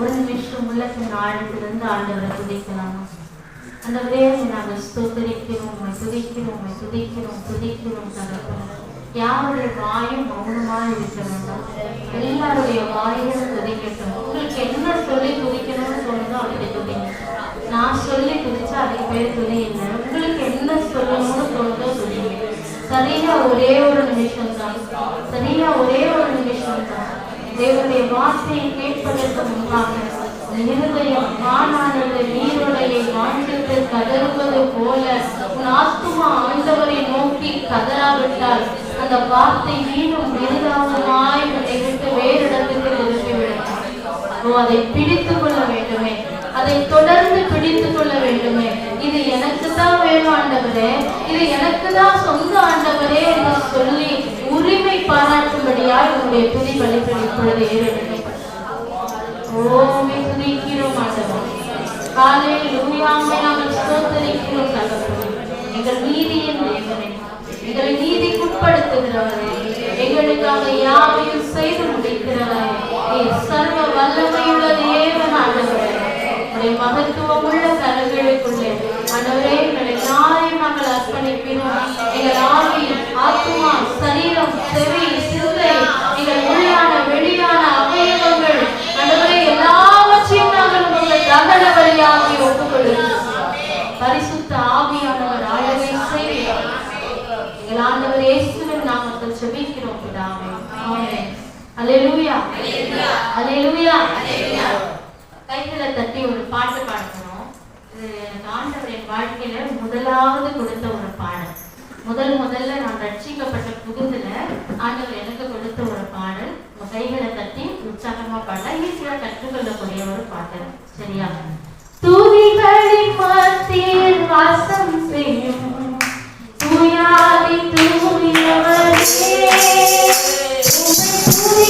ஒரு நிமிஷம் உள்ளத்தின் ஆழத்திலிருந்து ஆண்டவரை துதிக்கலாமா. ஆண்டவரே நாங்கள் ஸ்தோத்தரிக்கிறோம் உண்மை துதிக்கிறோம் உண்மை துதிக்கிறோம் துதிக்கிறோம் தகப்பன. யாருடைய வாயும் மௌனமாக இருக்க வேண்டாம். எல்லாருடைய வாயும் துதிக்கட்டும். உங்களுக்கு என்ன சொல்லி துதிக்கணும்னு சொல்லுதோ அப்படி துதிங்க. நான் சொல்லி துதிச்சா அதுக்கு பேர் துதி இல்லை உங்களுக்கு என்ன சொல்லணும்னு தோணுதோ துதிங்க. சரியா ஒரே ஒரு நிமிஷம் தான் சரியா ஒரே ஒரு நிமிஷம் தான் தேவனுடைய வார்த்தையை கேட்பதற்கு முன்பாக இருதயம் வானானது நீருடையை வாஞ்சித்து கதறுவது போல உன் ஆத்துமா ஆண்டவரை நோக்கி கதறாவிட்டால் அந்த வார்த்தை மீண்டும் நிருதாவமாய் உன்னை விட்டு வேறு இடத்துக்கு திருப்பிவிடும் ஓ அதை பிடித்துக் கொள்ள வேண்டுமே. அதை தொடர்ந்து பிடித்து கொள்ள வேண்டுமே. இது எனக்கு தான் வேணும் ஆண்டவரே. இது எனக்கு தான் சொந்த ஆண்டவரே என்று சொல்லி உரிமை பாராட்டும்படியாய் உங்களுடைய துதி பலிப்படி இப்பொழுது ஏறெடுக்கப்பட்டது. ஓமே துதிக்கிறோம் ஆண்டவர். காலை லூயாமை நாங்கள் ஸ்தோத்தரிக்கிறோம் தகப்பனே எங்கள் நீதியின் தேவனே எங்களை. நீதிக்குட்படுத்துகிறவரே. எங்களுக்காக யாவையும் செய்து முடிக்கிறவரே. சர்வ வல்லமையுள்ளதே. உடைய மகத்துவமுள்ள கரங்களுக்குள்ளே ஆண்டவரே எங்கள் எல்லாரையும் நாங்கள் அர்ப்பணிக்கிறோம் எங்கள் ஆவி ஆத்மா சரீரம் செவி சிந்தை எங்கள் உள்ளான வெளியான அவயவங்கள். ஆண்டவரே எல்லாவற்றையும் நாங்கள் உங்கள் தகன வழியாகி ஒப்புக்கொள்கிறோம். பரிசுத்த ஆவியானவர் ஆளுகை செய்கிறார் எங்கள் ஆண்டவர் இயேசுவின் நாமத்தில் செபிக்கிறோம் பிதாவே. ஆமென். அல்லேலூயா அல்லேலூயா கைகளை தட்டி ஒரு பாட்டு பாடணும் இது எனக்கு ஆண்டவர் என் வாழ்க்கையில முதலாவது கொடுத்த ஒரு பாடல். முதல் முதல்ல நான் ரட்சிக்கப்பட்ட புகுதுல ஆண்டவர் எனக்கு கொடுத்த ஒரு பாடல். உங்க கைகளை தட்டி உற்சாகமா பாடலாம் ஈஸியா கற்றுக்கொள்ளக்கூடிய ஒரு பாடல். சரியா? தூவிகளின் மத்தியில் வாசம் செய்யும். தூயாதி தூவியவரே உம்மை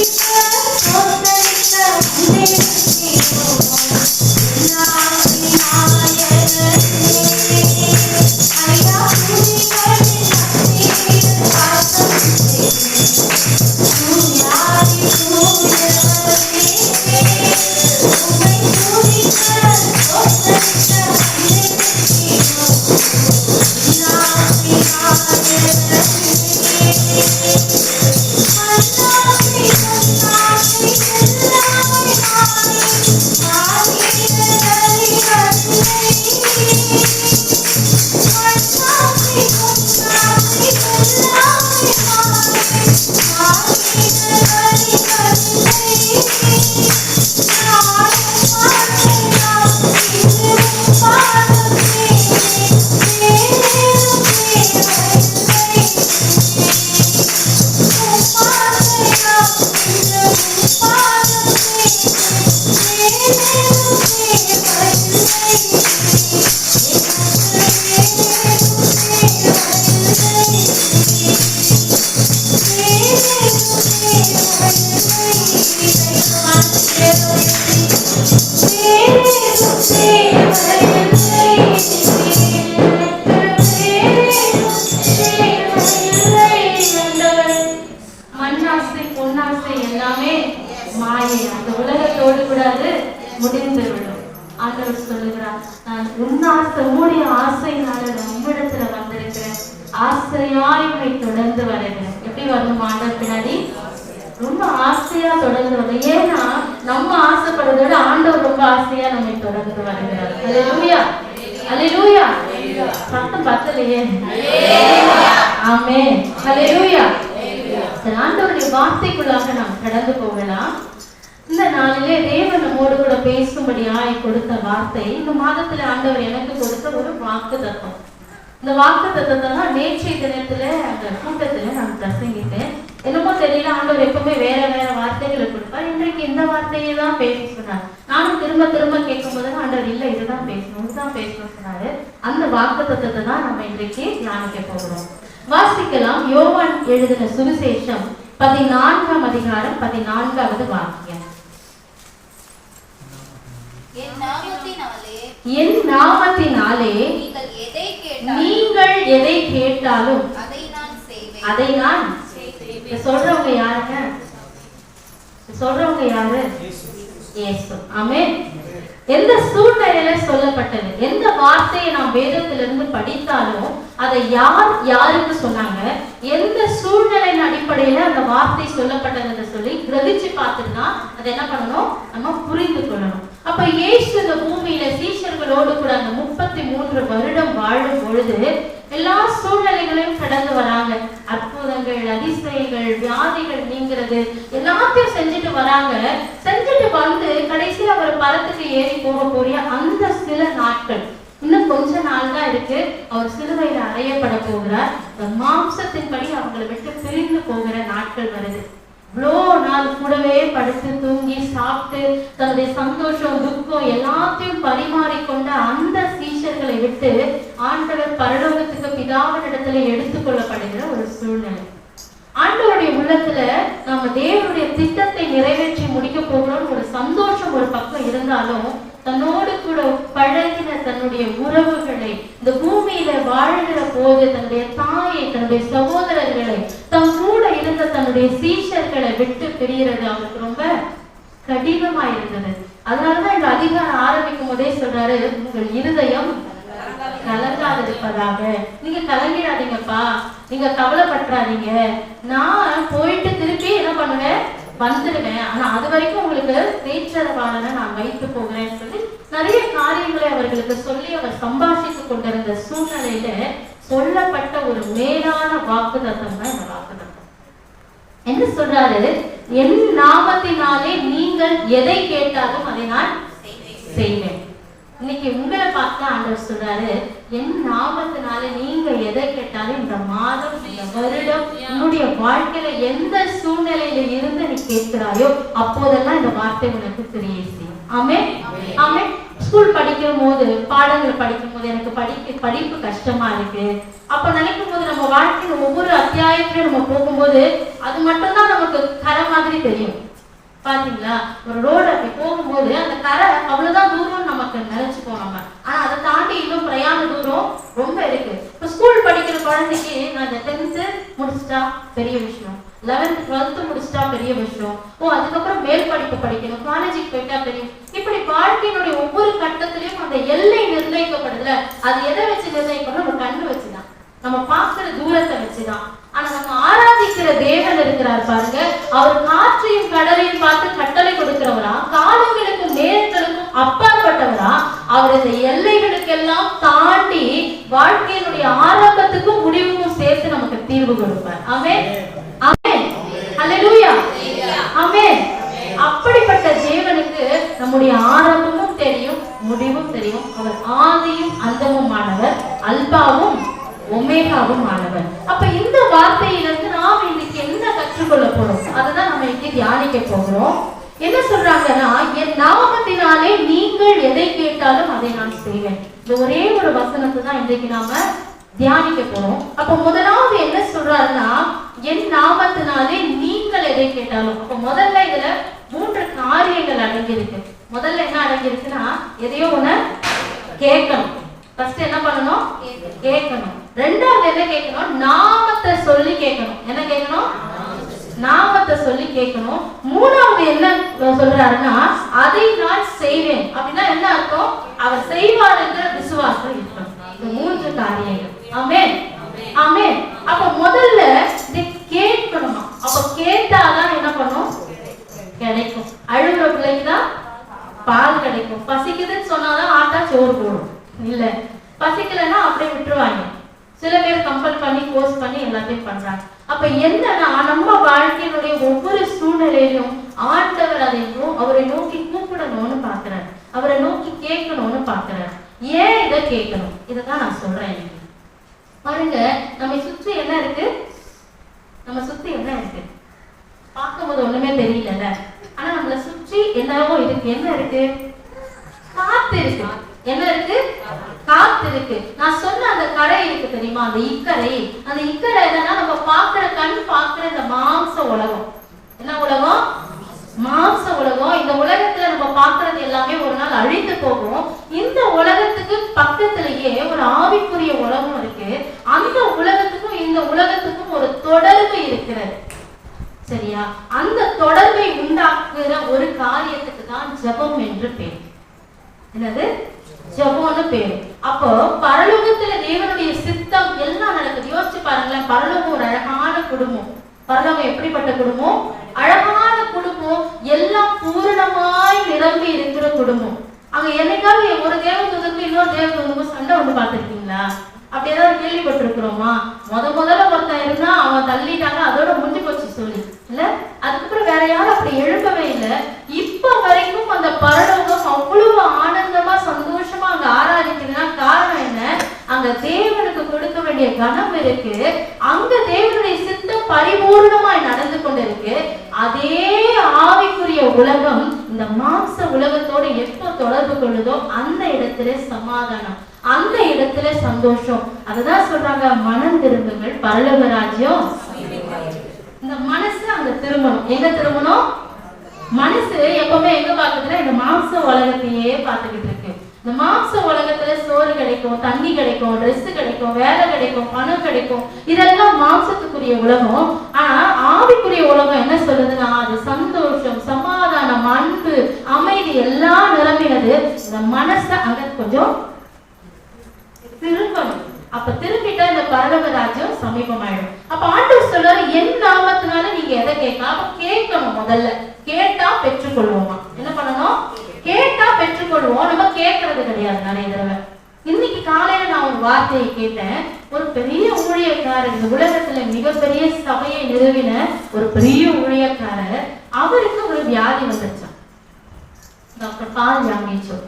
ஆசையாய் உன்னை தொடர்ந்து வரேன் எப்படி வரணும் ஆண்டவர் பின்னாடி? ரொம்ப ஆசையா தொடர்ந்து வரும் ஏன்னா நம்ம ஆசைப்படுறத விட ஆண்டவர் ரொம்ப ஆசையா நம்மை தொடர்ந்து வருகிறார். அல்லேலூயா அல்லேலூயா பத்தலையே. ஆமே அல்லேலூயா சரி, ஆண்டவருடைய வார்த்தைக்குள்ளாக நாம் கடந்து போகலாம். இந்த நாளிலே தேவன் நம்மோடு கூட பேசும்படியாய் கொடுத்த வார்த்தை இந்த மாதத்துல ஆண்டவர் எனக்கு கொடுத்த ஒரு வாக்கு தத்துவம் இந்த வாக்கு தத்துவத்தை நேற்றைய தினத்துல அந்த கூட்டத்துல நான் பிரசங்கிட்டேன் என்னமோ தெரியல ஆண்டவர் எப்பவுமே வேற வேற வார்த்தைகளை கொடுப்பார் இன்றைக்கு இந்த வார்த்தையை தான் பேச சொன்னார். நானும் திரும்ப திரும்ப கேட்கும் போது ஆண்டவர் இல்ல இதுதான் பேசணும் இதுதான் பேசணும் சொன்னாரு. அந்த வாக்கு தத்துவத்தை தான் நம்ம இன்றைக்கு தியானிக்க போகிறோம். வாசிக்கலாம் யோவான் எழுதின சுவிசேஷம் பதினான்காம் அதிகாரம் பதினான்காவது வாக்கியம். என் என் நாமத்தினாலே நீங்கள் எதை கேட்டாலும் நீங்கள் எதை கேட்டாலும் அதை நான் செய்வேன். அதை நான் இத சொல்றவங்க யாருங்க? சொல்றவங்க யாரு? இயேசு. ஆமென். எந்த சூழ்நிலையில சொல்லப்பட்டது? எந்த வார்த்தையை நாம் வேதத்திலிருந்து படித்தாலும் அதை யார் யாருக்கு சொன்னாங்க? எந்த சூழ்நிலையின் அடிப்படையில அந்த வார்த்தை சொல்லப்பட்டதுன்னு சொல்லி கிரகிச்சு பார்த்துட்டு தான் அதை என்ன பண்ணணும்? நம்ம புரிந்து கொள்ளணும். அப்ப இயேசு இந்த பூமியில சீஷர்களோடு கூட அந்த முப்பத்தி மூன்று வருடம் வாழும் பொழுது எல்லா சூழ்நிலைகளையும் கடந்து வராங்க. அற்புதங்கள் அதிசயங்கள் வியாதிகள் நீங்கிறது எல்லாத்தையும் செஞ்சுட்டு வராங்க. செஞ்சுட்டு வந்து கடைசியில அவர் பரத்துக்கு ஏறி போக அந்த சில நாட்கள் இன்னும் கொஞ்ச நாள் தான் இருக்கு. அவர் சிலுவையில அறையப்பட போகிறார். மாம்சத்தின்படி அவங்களை விட்டு பிரிந்து போகிற நாட்கள் வருது. இவ்வளோ நாள் கூடவே படுத்து தூங்கி சாப்பிட்டு தன்னுடைய சந்தோஷம் துக்கம் எல்லாத்தையும் பரிமாறிக்கொண்ட அந்த சீஷர்களை விட்டு ஆண்டவர் பரலோகத்துக்கு பிதாவினிடத்துல எடுத்துக்கொள்ளப்படுகிற ஒரு சூழ்நிலை. ஆண்டவருடைய உள்ளத்துல நம்ம தேவனுடைய திட்டத்தை நிறைவேற்றி முடிக்க போகிறோம் ஒரு சந்தோஷம் ஒரு பக்கம் இருந்தாலும் தன்னோடு கூட பழகின தன்னுடைய உறவுகளை இந்த பூமியில வாழ்கிற போது தன்னுடைய தாயை தன்னுடைய சகோதரர்களை தம் கூட இருந்த தன்னுடைய சீஷர்களை விட்டு பிரியறது அவருக்கு ரொம்ப கடினமா இருந்தது அதனாலதான் இந்த அதிகாரம் ஆரம்பிக்கும் போதே சொல்றாரு உங்கள் இருதயம் கலங்காதிருப்பதாக. நீங்க கலங்கிடாதீங்கப்பா. நீங்க கவலைப்பட்டுறாதீங்க. நான் போயிட்டு திருப்பி என்ன பண்ணுவேன்? வந்துடுவேன். ஆனா அது வரைக்கும் உங்களுக்கு பேச்சரவாளனை நான் வைத்து போகிறேன்னு சொல்லி நிறைய காரியங்களை அவர்களுக்கு சொல்லி அவர் சம்பாஷித்து கொண்டிருந்த சூழ்நிலையில சொல்லப்பட்ட ஒரு மேலான வாக்குதத்தம் தான் இந்த வாக்குதத்தம் என்ன சொல்றாரு? என் நாமத்தினாலே நீங்கள் எதை கேட்டாலும் அதை நான் செய்வேன். இன்னைக்கு உங்களை பார்த்து ஆண்டவர் சொல்றாரு என் நாமத்தினால நீங்க எதை கேட்டாலும் இந்த மாதம் இந்த வருடம் உன்னுடைய வாழ்க்கையில எந்த சூழ்நிலையில இருந்து நீ கேட்கிறாயோ அப்போதெல்லாம் இந்த வார்த்தை உனக்கு தெரிய செய்யும். ஆமே ஆமே ஸ்கூல் படிக்கும் போது பாடங்கள் படிக்கும் போது எனக்கு படிக்க படிப்பு கஷ்டமா இருக்கு. அப்ப நினைக்கும் போது நம்ம வாழ்க்கையில ஒவ்வொரு அத்தியாயத்திலும் நம்ம போகும்போது அது மட்டும்தான் நமக்கு கரை மாதிரி தெரியும். பாத்தீங்களா? ஒரு ரோடு அப்படி போகும்போது அந்த கரை அவ்வளவுதான் தூரம் நமக்கு நினைச்சுப்போம் நம்ம. ஆனா அதை தாண்டி இன்னும் பிரயாண தூரம் ரொம்ப இருக்கு. இப்ப ஸ்கூல் படிக்கிற குழந்தைக்கு நான் இந்த டென்த்து முடிச்சிட்டா பெரிய விஷயம். லெவன்த் டுவெல்த் முடிச்சிட்டா பெரிய விஷயம். ஓ அதுக்கப்புறம் மேல் படிப்பு படிக்கணும். காலேஜுக்கு போயிட்டா பெரிய இப்படி வாழ்க்கையினுடைய ஒவ்வொரு கட்டத்திலையும் அந்த எல்லை நிர்ணயிக்கப்படுதுல. அது எதை வச்சு நிர்ணயிக்கணும் நம்ம கண்ணு வச்சுதான். நம்ம பார்க்கிற தூரத்தை வச்சுதான். ஆனா நம்ம ஆராதிக்கிற தேவன் இருக்கிறார் பாருங்க. அவர் காற்றையும் கடலையும் பார்த்து கட்டளை கொடுக்கிறவரா? காலங்களுக்கும் நேரங்களுக்கும் அப்பாற்பட்டவரா? அவர் இந்த எல்லைகளுக்கெல்லாம் தாண்டி வாழ்க்கையினுடைய ஆரம்பத்துக்கும் முடிவுக்கும் சேர்த்து நமக்கு தீர்வு கொடுப்பார். ஆமென். ஆமென். அல்லூயா ஆமென். அப்படிப்பட்ட தேவனுக்கு நம்முடைய ஆரம்பமும் தெரியும் முடிவும் தெரியும். அவர் ஆதியும் அந்தமுமானவர் அல்பாவும் ஒமேகாவும் ஆனவர். அப்ப இந்த வார்த்தையிலிருந்து நாம் இன்னைக்கு என்ன கற்றுக்கொள்ள போறோம் அதுதான் நம்ம இன்னைக்கு தியானிக்க போகிறோம். என்ன சொல்றாங்கன்னா என் நாமத்தினாலே நீங்கள் எதை கேட்டாலும் அதை நான் செய்வேன். இந்த ஒரே ஒரு வசனத்தை தான் இன்றைக்கு நாம தியானிக்க போறோம். அப்ப முதலாவது என்ன சொல்றாருன்னா என் நாமத்தினாலே நீங்கள் எதை கேட்டாலும். அப்ப முதல்ல இதுல மூன்று காரியங்கள் அடங்கியிருக்கு. முதல்ல என்ன அடங்கியிருக்குன்னா எதையோ ஒண்ணு கேட்கணும். ஃபர்ஸ்ட் என்ன பண்ணணும்? கேட்கணும். ரெண்டாவது என்ன கேட்கணும் நாமத்தை சொல்லி கேட்கணும். என்ன கேட்கணும்? நாமத்தை சொல்லி கேட்கணும். மூணாவது என்ன சொல்றாருன்னா அதை நான் செய்வேன். அப்படின்னா என்ன அர்த்தம்? அவர் செய்வார் என்ற விசுவாசம் இருக்கணும். இந்த மூன்று காரியங்கள். அமேன் அமேன் அப்ப முதல்ல இதை கேட்கணுமா அப்ப கேட்டாதான் என்ன பண்ணும் கிடைக்கும் அழுகுற பிள்ளைக்கு தான் பால் கிடைக்கும் பசிக்குதுன்னு சொன்னாதான் ஆட்டா சோறு போடும் இல்ல பசிக்கலைன்னா அப்படியே விட்டுருவாங்க சில பேர் கம்பல் பண்ணி கோர்ஸ் பண்ணி எல்லாத்தையும் பண்றாங்க அப்ப என்னன்னா நம்ம வாழ்க்கையினுடைய ஒவ்வொரு சூழ்நிலையிலும் ஆண்டவர் அதை நோ- அவரை நோக்கி கூப்பிடணும்னு பாக்குறாரு அவரை நோக்கி கேட்கணும்னு பாக்குறாரு ஏன் இதை கேட்கணும் இதைதான் நான் சொல்றேன் இன்னைக்கு பாருங்க நம்மை சுற்றி என்ன இருக்கு நம்ம சுத்தி என்ன இருக்கு பார்க்கும்போது ஒண்ணுமே தெரியல ஆனா நம்மள சுற்றி என்னவோ இருக்கு. என்ன இருக்கு? காத்து இருக்கு. என்ன இருக்கு? காத்து இருக்கு. நான் சொன்ன அந்த கரை இருக்கு தெரியுமா? அந்த இக்கரை. அந்த இக்கரை என்னன்னா நம்ம பாக்குற கண் பாக்குற இந்த மாம்ச உலகம். என்ன உலகம்? மாம்ச உலகம். இந்த உலகத்துல நம்ம பாக்குறது எல்லாமே ஒரு நாள் அழிந்து போகும். இந்த உலகத்துக்கு பக்கத்திலேயே ஒரு ஆவிக்குரிய உலகம் இருக்கு. அந்த உலகத்துக்கும் இந்த உலகத்துக்கும் ஒரு தொடர்பு இருக்கிறது. சரியா? அந்த தொடர்பை உண்டாக்குற ஒரு காரியத்துக்கு தான் ஜெபம் என்று பேர். என்னது? ஜபம்னு பேரு. அப்போ பரலோகத்துல தேவனுடைய சித்தம் எல்லாம் நடக்குது. யோசிச்சு பாருங்களேன் பரலோகம் ஒரு அழகான குடும்பம். பரலோகம் எப்படிப்பட்ட குடும்பம்? அழகான குடும்பம் எல்லாம் பூரணமாய் நிரம்பி இருக்கிற குடும்பம். அங்க என்னைக்காவது ஒரு தேவதூதனுக்கு இன்னொரு தேவதூதனுக்கும் சண்டை ஒண்ணு பார்த்திருக்கீங்களா? அப்படி ஏதாவது கேள்விப்பட்டிருக்கிறோமா? முத முதல்ல ஒருத்தன் இருந்தா அவன் தள்ளிட்டாங்க அதோட முடிஞ்சு போச்சு சொல்லி இல்ல? அதுக்கப்புறம் வேற யாரும் அப்படி எழுப்பவே இல்லை. இப்ப வரைக்கும் அந்த பரலோகம் அவ்வளவு ஆனந்தமா சந்தோஷமா அங்க ஆராதிக்குதுன்னா காரணம் என்ன? அங்க தேவனுக்கு கொடுக்க வேண்டிய கனம் இருக்கு. அங்க தேவனுடைய சித்தம் பரிபூர்ணமாய் நடந்து கொண்டிருக்கு. அதே ஆவிக்குரிய உலகம் இந்த மாம்ச உலகத்தோட எப்போ தொடர்பு கொள்ளுதோ அந்த இடத்துல சமாதானம் அந்த இடத்துல சந்தோஷம். அதுதான் சொல்றாங்க மனம் திரும்புங்கள் பரலோக ராஜ்யம். இந்த மனசு அங்க திரும்பணும். எங்க திரும்பணும்? மனசு எப்பவுமே எங்க பாக்குதுன்னா இந்த மாம்ச உலகத்தையே பார்த்துக்கிட்டு இருக்கு. இந்த மாம்ச உலகத்துல சோறு கிடைக்கும் தண்ணி கிடைக்கும் ட்ரெஸ் கிடைக்கும் வேலை கிடைக்கும் பணம் கிடைக்கும். இதெல்லாம் மாம்சத்துக்குரிய உலகம். ஆனா ஆவிக்குரிய உலகம் என்ன சொல்லுதுன்னா அது சந்தோஷம் சமாதானம் அன்பு அமைதி எல்லாம் நிரம்பினது. இந்த மனசை அங்க கொஞ்சம் திரும்பணும். அப்ப திரும்பிட்டா இந்த பரலோக ராஜ்யம் சமீபமாயிடும். அப்ப ஆண்டவர் சொல்றாரு என் நாமத்தினால நீங்க எதை கேட்கலாம்? அப்ப கேட்கணும் முதல்ல. கேட்டா பெற்றுக்கொள்வோமா? என்ன பண்ணணும்? கேட்டா பெற்றுக்கொள்வோம். நம்ம கேட்கறது கிடையாது நிறைய தடவை. இன்னைக்கு காலையில நான் ஒரு வார்த்தையை கேட்டேன். ஒரு பெரிய ஊழியக்காரர் இந்த உலகத்துல மிகப்பெரிய சபையை நிறுவின ஒரு பெரிய ஊழியக்காரர் அவருக்கு ஒரு வியாதி வந்துருச்சான் டாக்டர் பால் யாமேச்சோர்.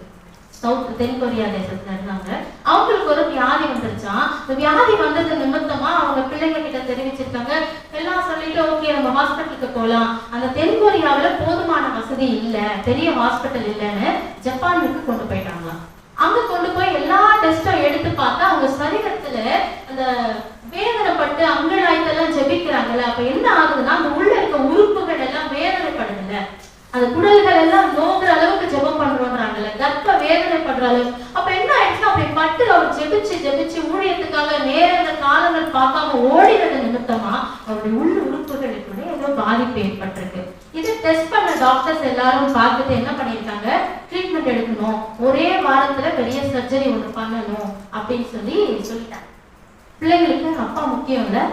சவுத் தென் கொரியா தேசத்துல இருந்தாங்க. அவங்களுக்கு ஒரு வியாதி வந்துருச்சான் இந்த வியாதி வந்தது நிமித்தமா அவங்க பிள்ளைங்க கிட்ட தெரிவிச்சிருக்காங்க. எல்லாம் சொல்லிட்டு ஓகே நம்ம ஹாஸ்பிட்டலுக்கு போகலாம் அந்த தென் கொரியாவுல போதுமான வசதி இல்ல. பெரிய ஹாஸ்பிட்டல் இல்லைன்னு ஜப்பானுக்கு கொண்டு போயிட்டாங்களாம் அங்க கொண்டு போய் எல்லா டெஸ்டும் எடுத்து பார்த்தா அவங்க சரீரத்துல அந்த வேதனைப்பட்டு அங்கலாயத்தெல்லாம் ஜெபிக்கிறாங்கல்ல. அப்ப என்ன ஆகுதுன்னா அந்த உள்ள இருக்க உறுப்புகள் எல்லாம் வேதனைப்படுதுல்ல. அந்த குடல்கள் எல்லாம் வேதனைப்படுற அளவு அப்ப என்ன ஆயிடுச்சுன்னா அப்படி பட்டு அவர் ஜெபிச்சு ஜெபிச்சு ஊழியத்துக்காக நேரங்கள் காலங்கள் பார்க்காம ஓடினது நிமித்தமா அவருடைய உள்ள உறுப்புகளுக்குள்ள ஏதோ பாதிப்பு ஏற்பட்டிருக்கு. இது டெஸ்ட் பண்ண டாக்டர்ஸ் எல்லாரும் பார்த்துட்டு என்ன பண்ணியிருக்காங்க? ட்ரீட்மெண்ட் எடுக்கணும். ஒரே வாரத்துல பெரிய சர்ஜரி ஒன்று பண்ணணும் அப்படின்னு சொல்லி சொல்லிட்டாங்க. பிள்ளைங்களுக்கு அப்பா முக்கியம் இல்லை?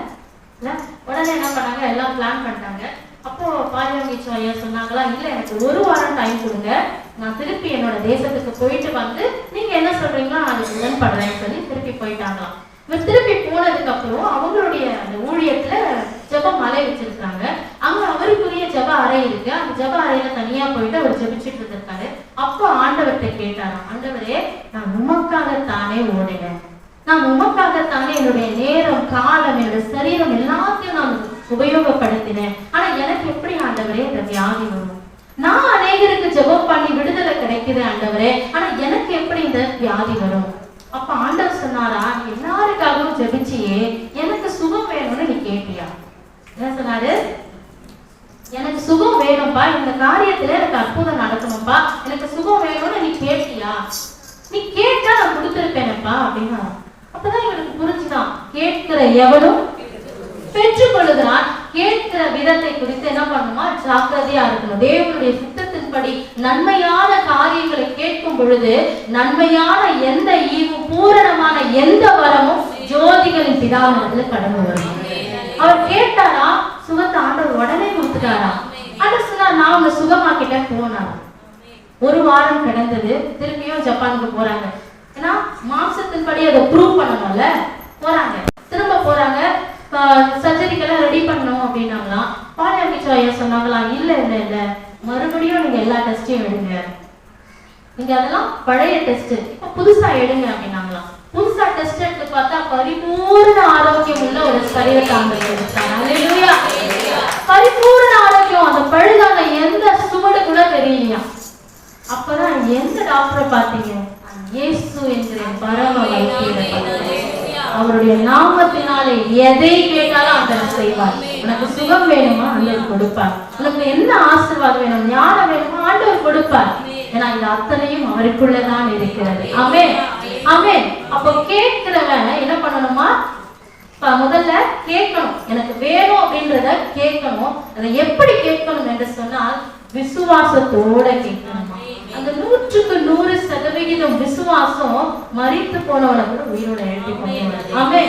உடனே என்ன பண்ணாங்க? எல்லாம் பிளான் பண்ணிட்டாங்க. அப்போ பாலியங்கீச்சு ஐயா சொன்னாங்களா இல்லை எனக்கு ஒரு வாரம் டைம் கொடுங்க. நான் திருப்பி என்னோட தேசத்துக்கு போயிட்டு வந்து நீங்க என்ன சொல்றீங்களோ அதுக்கு அதுக்கு உடன்படுறேன்னு சொல்லி திருப்பி போயிட்டாங்களாம். இவர் திருப்பி போனதுக்கு அப்புறம் அவங்களுடைய அந்த ஊழியத்துல ஜெப மலை வச்சிருக்காங்க. அங்க அவருக்குரிய ஜெப அறை இருக்கு. அந்த ஜெப அறையில தனியா போயிட்டு அவர் ஜெபிச்சுட்டு இருந்திருக்காரு. அப்போ ஆண்டவர்கிட்ட கேட்டாராம் ஆண்டவரே நான் உமக்காகத்தானே ஓடினேன் நான் உமக்காகத்தானே என்னுடைய நேரம் காலம் என்னுடைய சரீரம் எல்லாத்தையும் நான் உபயோகப்படுத்தினேன் ஆனா எனக்கு எப்படி ஆண்டவரே இந்த வியாதி வரும் நான் அநேகருக்கு ஜெபம் பண்ணி விடுதலை கிடைக்குது ஆண்டவரே ஆனா எனக்கு எப்படி இந்த வரும். அப்ப ஆண்டவர் சொன்னாரா நீ எல்லாருக்காகவும் ஜெபிச்சியே எனக்கு சுகம் வேணும்னு நீ கேட்டியா? என்ன சொன்னாரு? எனக்கு சுகம் வேணும்பா இந்த காரியத்துல எனக்கு அற்புதம் நடக்கணும்பா எனக்கு சுகம் வேணும்னு நீ கேட்டியா? நீ கேட்டா நான் கொடுத்துருப்பேனப்பா அப்படின்னா அப்பதான் இவனுக்கு புரிஞ்சுதான் கேட்கிற எவனும் பெற்றுக்கொள்ளுகிறான் கேட்கிற விதத்தை குறித்து என்ன பண்ணுமா ஜாக்கிரதையா இருக்கணும். தேவனுடைய சித்தத்தின்படி நன்மையான காரியங்களை கேட்கும் பொழுது நன்மையான எந்த ஈவு பூரணமான எந்த வரமும் ஜோதிகளின் பிதாவினத்துல கடந்து வரும். அவர் கேட்டாரா? சுகத்தை ஆண்டவர் உடனே கொடுத்துட்டாரா? ஆண்டவர் சொன்னார் நான் உங்க சுகமாக்கிட்ட போனார். ஒரு வாரம் கிடந்தது திரும்பியும் ஜப்பானுக்கு போறாங்க. ஏன்னா மாம்சத்தின்படி அதை ப்ரூவ் பண்ணணும்ல? போறாங்க. திரும்ப போறாங்க. சர்ஜரிக்கெல்லாம் ரெடி பண்ணணும் அப்படின்னாங்களாம். பாலியாமிச்சோ சொன்னாங்களாம் இல்ல இல்லை இல்லை. மறுபடியும் நீங்க எல்லா டெஸ்டையும் எடுங்க. நீங்க அதெல்லாம் பழைய டெஸ்ட் இப்ப புதுசா எடுங்க அப்படின்னாங்களாம். புதுசா டெஸ்ட் எடுத்து பார்த்தா பரிபூர்ண ஆரோக்கியம் உள்ள ஒரு சரீரத்தை ஆண்டவர் பரிபூர்ண ஆரோக்கியம். அந்த பழுதாங்க எந்த சுவடு கூட தெரியலையா? அப்பதான் எந்த டாக்டரை பார்த்தீங்க? இயேசு என்கிற பரம வைத்தியரை அவருடைய நாமத்தினாலே எதை கேட்டாலும் அதனை செய்வார். உனக்கு சுகம் வேணுமா? ஆண்டவர் கொடுப்பார். உனக்கு என்ன ஆசீர்வாதம் வேணும்? ஞானம் வேணுமா? ஆண்டவர் கொடுப்பார். ஏன்னா இது அத்தனையும் அவருக்குள்ளதான் இருக்கிறது. அமே அமே அப்போ கேட்கிறவன் என்ன பண்ணணுமா? முதல்ல கேட்கணும். எனக்கு வேணும் அப்படின்றத கேட்கணும். அதை எப்படி கேட்கணும் என்று சொன்னால் விசுவாசத்தோட கேட்கணுமா? அந்த நூற்றுக்கு நூறு சதவிகிதம் விசுவாசம் மறித்து போனவனை கூட உயிரோட எழுதி ஆமே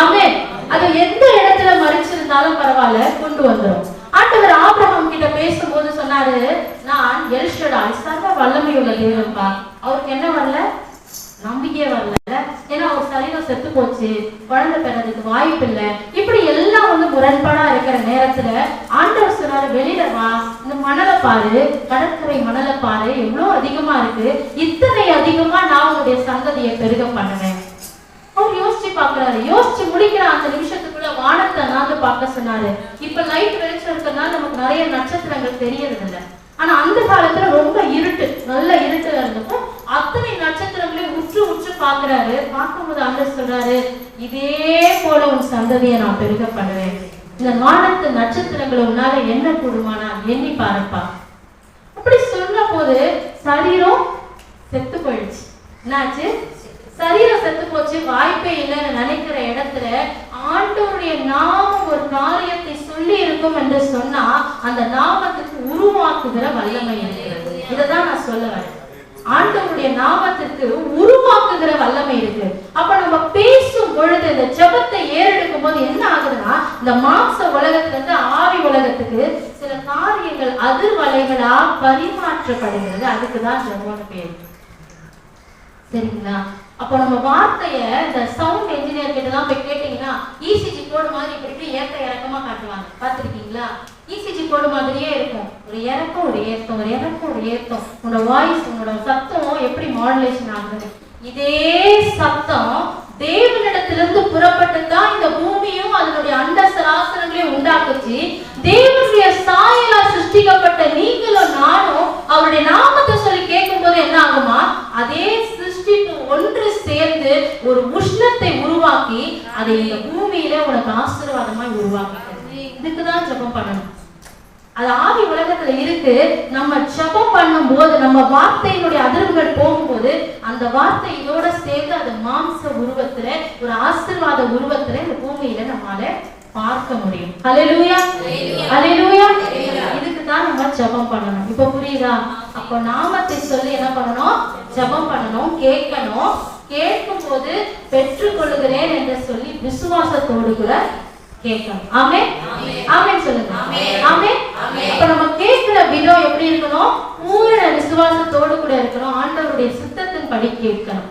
ஆமே அது எந்த இடத்துல மறிச்சிருந்தாலும் பரவாயில்ல கொண்டு வந்துரும். ஆண்டவர் ஆபிரகாம் கிட்ட பேசும்போது சொன்னாரு நான் எல்ஷடாய் சர்வ வல்லமை உள்ள தேவன்பா. அவருக்கு என்ன வரல? நம்பிக்கையே வரல. ஏன்னா அவர் சரீரம் செத்து போச்சு குழந்தை பெறதுக்கு வாய்ப்பு இல்ல. இப்படி எல்லாம் வந்து முரண்பாடா இருக்கிற நேரத்துல ஆண்டவர் சொன்னாரு வெளியில வா இந்த மணலை பாரு கடற்கரை மணலை பாரு எவ்வளவு அதிகமா இருக்கு. இத்தனை அதிகமா நான் உங்களுடைய சந்ததியை பெருக பண்ணுவேன். அவர் யோசிச்சு பாக்குறாரு. யோசிச்சு முடிக்கிற அந்த நிமிஷத்துக்குள்ள வானத்தை நாங்க பார்க்க சொன்னாரு. இப்ப லைட் வெளிச்சம் இருக்கிறதுனால நமக்கு நிறைய நட்சத்திரங்கள் தெரியறது இல்ல ஆனா அந்த காலத்துல ரொம்ப இருட்டு நல்ல இருட்டுல இருந்தப்போ அத்தனை நட்சத்திரங்கள் உற்று பாக்குறாரு பார்க்கும்போது ஆண்டவர் சொல்றாரு இதே போல உன் சந்ததியை நான் பெருக பண்ணுவேன். இந்த வானத்து நட்சத்திரங்களை உன்னால என்ன கூடுமானா எண்ணி பாருப்பா. அப்படி சொன்ன போது சரீரம் செத்து போயிடுச்சு. என்னாச்சு? சரீரம் செத்து போச்சு. வாய்ப்பே இல்லைன்னு நினைக்கிற இடத்துல ஆண்டோருடைய நாமம் ஒரு காரியத்தை சொல்லி இருக்கும் என்று சொன்னா அந்த நாமத்துக்கு உருவாக்குகிற வல்லமை இருக்கிறது. இதைதான் நான் சொல்ல வரேன். ஆண்டவருடைய நாமத்திற்கு உருவாக்குகிற வல்லமை இருக்கு. அப்ப நம்ம பேசும் பொழுது இந்த ஜெபத்தை ஏறெடுக்கும் போது என்ன ஆகுதுன்னா இந்த மாம்ச உலகத்துல இருந்து ஆவி உலகத்துக்கு சில காரியங்கள் அதிர்வலைகளா பரிமாற்றப்படுகிறது. அதுக்குதான் ஜெபம்னு பேரு. சரிங்களா? அப்போ நம்ம வார்த்தைய இந்த சவுண்ட் என்ஜினியர் கிட்ட தான் போய் கேட்டீங்கன்னா இசிஜி கோடு மாதிரி இப்படி ஏற்ற இறக்கமா காட்டுவாங்க. பார்த்திருக்கீங்களா? இசிஜி போடும் மாதிரியே இருக்கும். ஒரு இறக்கம் ஒரு ஏத்தம் ஒரு இறக்கம் ஒரு ஏத்தம் உன்னோட வாய்ஸ் உன்னோட சத்தம் எப்படி மாடுலேஷன் ஆகுது இதே சத்தம் தேவனிடத்திலிருந்து புறப்பட்டு தான் இந்த பூமியும் அதனுடைய அண்ட சராசரங்களையும் உண்டாக்குச்சு. தேவனுடைய சாயலா சிருஷ்டிக்கப்பட்ட நீங்களும் நானும் அவருடைய நாமத்தை சொல்லி கேட்கும் போது என்ன ஆகுமா? அதே சிருஷ்டிப்பு ஒன்று சேர்ந்து ஒரு உஷ்ணத்தை உருவாக்கி அதை இந்த பூமியில உனக்கு ஆசீர்வாதமாய் உருவாக்கி இதுக்குதான் ஜெபம் பண்ணணும். அது ஆவி உலகத்துல இருக்கு. நம்ம ஜெபம் பண்ணும்போது நம்ம வார்த்தையினுடைய அதிர்வுகள் போகும்போது அந்த வார்த்தை இதோட சேர்ந்து அது மாம்ச உருவத்துல ஒரு ஆசீர்வாத உருவத்துல இந்த பூமியில நம்மால பார்க்க முடியும். ஹalleluya. ஹalleluya. இதுக்கு தான் நம்ம ஜெபம் பண்ணணும். இப்போ புரியுதா? அப்போ நாமத்தை சொல்லி என்ன பண்ணணும்? ஜெபம் பண்ணணும் கேட்கணும். கேட்கும்போது பெற்றுக்கொள்கிறேன் என்று சொல்லி விசுவாசத்தோடு கூட கேட்கணும். ஆமே ஆமென். சொல்லுங்க. ஆமே அப்ப நம்ம கேட்கிற விதம் எப்படி இருக்கணும்? பூரண விசுவாசத்தோடு கூட இருக்கணும். ஆண்டவருடைய சித்தத்தின் படி கேட்கணும்.